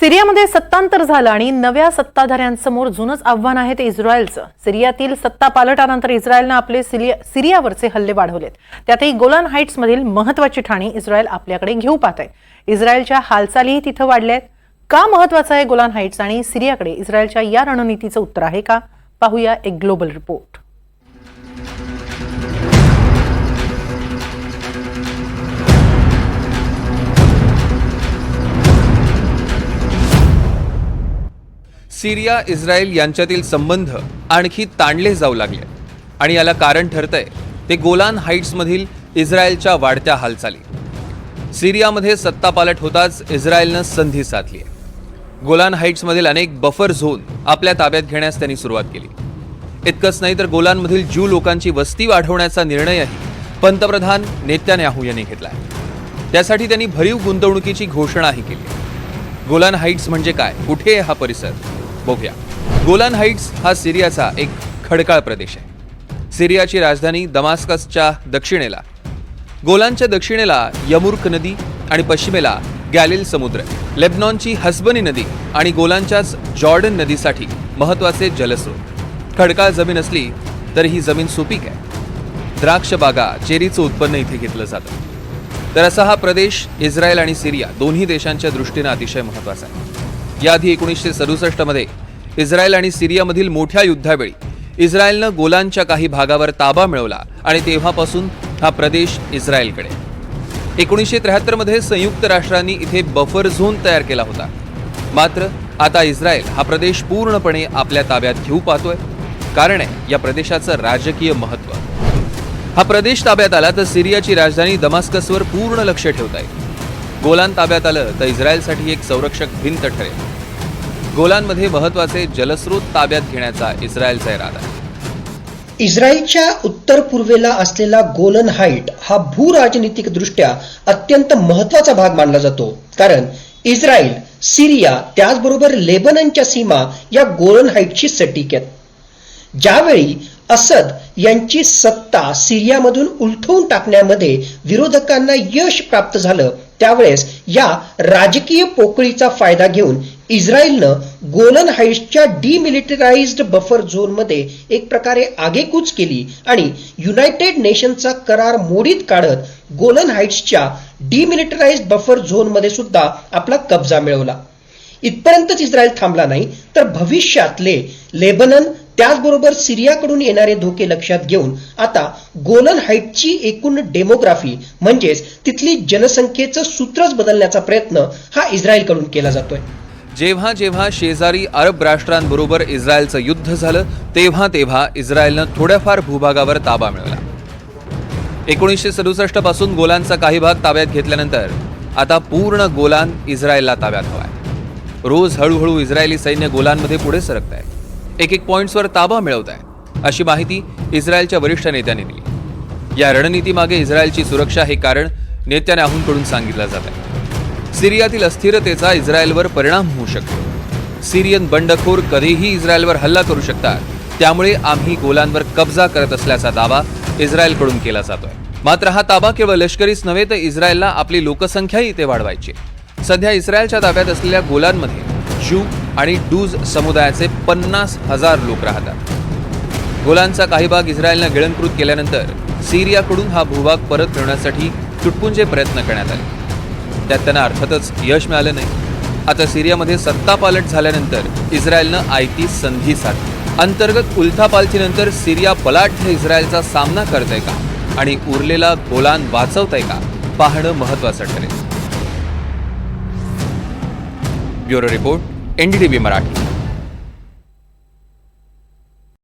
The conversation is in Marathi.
सिरियामध्ये सत्तांतर झालं आणि नव्या सत्ताधाऱ्यांसमोर जुनंच आव्हान आहे ते इस्रायलचं. सिरियातील सत्ता पालटानंतर इस्रायलनं आपले सिरिया सिरियावरचे हल्ले वाढवलेत. त्यातही गोलान हाईट्समधील महत्वाची ठाणी इस्रायल आपल्याकडे घेऊ पाहत आहे. इस्रायलच्या हालचालीही तिथं वाढल्या आहेत का महत्वाचं आहे गोलान हाईट्स आणि सिरियाकडे इस्रायलच्या या रणनीतीचं उत्तर आहे का? पाहूया एक ग्लोबल रिपोर्ट. सिरिया इस्रायल यांच्यातील संबंध आणखी ताणले जाऊ लागले. आणि याला कारण ठरतंय ते गोलान हाईट्समधील इस्रायलच्या वाढत्या हालचाली. सिरियामध्ये सत्तापालट होताच इस्रायलनं संधी साधली आहे गोलान हाईट्समधील अनेक बफर झोन आपल्या ताब्यात घेण्यास त्यांनी सुरुवात केली. इतकंच नाही तर गोलानमधील ज्यू लोकांची वस्ती वाढवण्याचा निर्णयही पंतप्रधान नेत्यान्याहू यांनी घेतला त्यासाठी त्यांनी भरीव गुंतवणुकीची घोषणाही केली. गोलान हाईट्स म्हणजे काय? कुठे आहे हा परिसर? बघूया. गोलान हाईट्स हा सिरियाचा एक खडकाळ प्रदेश आहे. सिरियाची राजधानी दमास्कसच्या दक्षिणेला. गोलानच्या दक्षिणेला यमुर्क नदी आणि पश्चिमेला गॅलिल समुद्र लेबनॉनची हसबनी नदी आणि गोलानच्याच जॉर्डन नदीसाठी महत्त्वाचे जलस्रोत. खडकाळ जमीन असली तर ही जमीन सुपीक आहे. द्राक्ष बागा चेरीचं उत्पन्न इथे घेतलं जातं. तर असा हा प्रदेश इस्रायल आणि सिरिया दोन्ही देशांच्या दृष्टीनं अतिशय महत्त्वाचा आहे. याआधी एकोणीसशे सदुसष्टमध्ये इस्रायल आणि सिरियामधील मोठ्या युद्धावेळी इस्रायलनं गोलांच्या काही भागावर ताबा मिळवला आणि तेव्हापासून हा प्रदेश इस्रायलकडे. एकोणीसशे त्र्याहत्तरमध्ये संयुक्त राष्ट्रांनी इथे बफर झोन तयार केला होता. मात्र आता इस्रायल हा प्रदेश पूर्णपणे आपल्या ताब्यात घेऊ पाहतोय. कारण आहे या प्रदेशाचं राजकीय महत्त्व. हा प्रदेश ताब्यात आला तर सिरियाची राजधानी दमास्कसवर पूर्ण लक्ष ठेवता येईल. गोलान ताब्यात आलं तर इस्रायलसाठी एक संरक्षक भिंत ठरेल. गोलानमध्ये महत्त्वाचे जलस्रोत ताब्यात घेण्याचा इस्रायलचा इरादा. आहे इस्रायलच्या उत्तर पूर्वेला असलेला गोलन हाईट हा भूराजनीतिक दृष्ट्या अत्यंत महत्त्वाचा भाग मानला जातो. कारण इस्रायल सिरिया त्याचबरोबर लेबननच्या सीमा या गोलन हाईटशी सटीक आहेत. ज्यावेळी असद यांची सत्ता सिरियामधून उलथवून टाकण्यामध्ये विरोधकांना यश प्राप्त झालं त्यावेळेस या राजकीय पोकळीचा फायदा घेऊन इस्रायलनं गोलन हाईट्सच्या डिमिलिटराइज्ड बफर झोनमध्ये एक प्रकारे आगेकूच केली आणि युनायटेड नेशनचा करार मोडीत काढत गोलन हाईट्सच्या डिमिलिटराइज्ड बफर झोनमध्ये सुद्धा आपला कब्जा मिळवला. इथपर्यंतच इस्रायल थांबला नाही तर भविष्यातले लेबनन त्याचबरोबर सिरियाकडून येणारे धोके लक्षात घेऊन आता गोलन हाईटची एकूण डेमोग्राफी म्हणजेच तिथली जनसंख्येचं सूत्रच बदलण्याचा प्रयत्न हा इस्रायलकडून केला जातोय. जेव्हा जेव्हा शेजारी अरब राष्ट्रांबरोबर इस्रायलचं युद्ध झालं तेव्हा तेव्हा इस्रायलनं थोड्याफार भूभागावर ताबा मिळवला. एकोणीसशे सदुसष्टपासून गोलांचा काही भाग ताब्यात घेतल्यानंतर आता पूर्ण गोलान इस्रायलला ताब्यात हवाय. रोज हळूहळू इस्रायली सैन्य गोलांमध्ये पुढे सरकत आहे एक एक पॉईंट्सवर ताबा मिळवत आहे अशी माहिती इस्रायलच्या वरिष्ठ नेत्यांनी दिली. या रणनीतीमागे इस्रायलची सुरक्षा हे कारण नेत्यानाहूंकडून सांगितलं जात आहे सिरियातील अस्थिरतेचा इस्रायलवर परिणाम होऊ शकतो. सिरियन बंडखोर कधीही इस्रायलवर हल्ला करू शकतात. त्यामुळे आम्ही गोलांवर कब्जा करत असल्याचा दावा इस्रायलकडून केला जातोय. मात्र हा ताबा केवळ लष्करीच नव्हे तर इस्रायलला आपली लोकसंख्याही इथे वाढवायची सध्या इस्रायलच्या ताब्यात असलेल्या गोलांमध्ये ज्यू आणि डूज समुदायाचे पन्नास हजार लोक राहतात. गोलांचा काही भाग इस्रायलनं गिळंकृत केल्यानंतर सिरियाकडून हा भूभाग परत मिळवण्यासाठी तुटपुंजे प्रयत्न करण्यात आले. त्यात त्यांना अर्थातच यश मिळालं नाही. आता सिरियामध्ये सत्तापालट झाल्यानंतर इस्रायलनं आयती संधी साधली. अंतर्गत उलथापालथीनंतर सिरिया बलाढ्य इस्रायलचा सामना करताय का? आणि उरलेला गोलान वाचवताय का? पाहणं महत्वाचं ठरेल. Bureau report NDTV Marathi.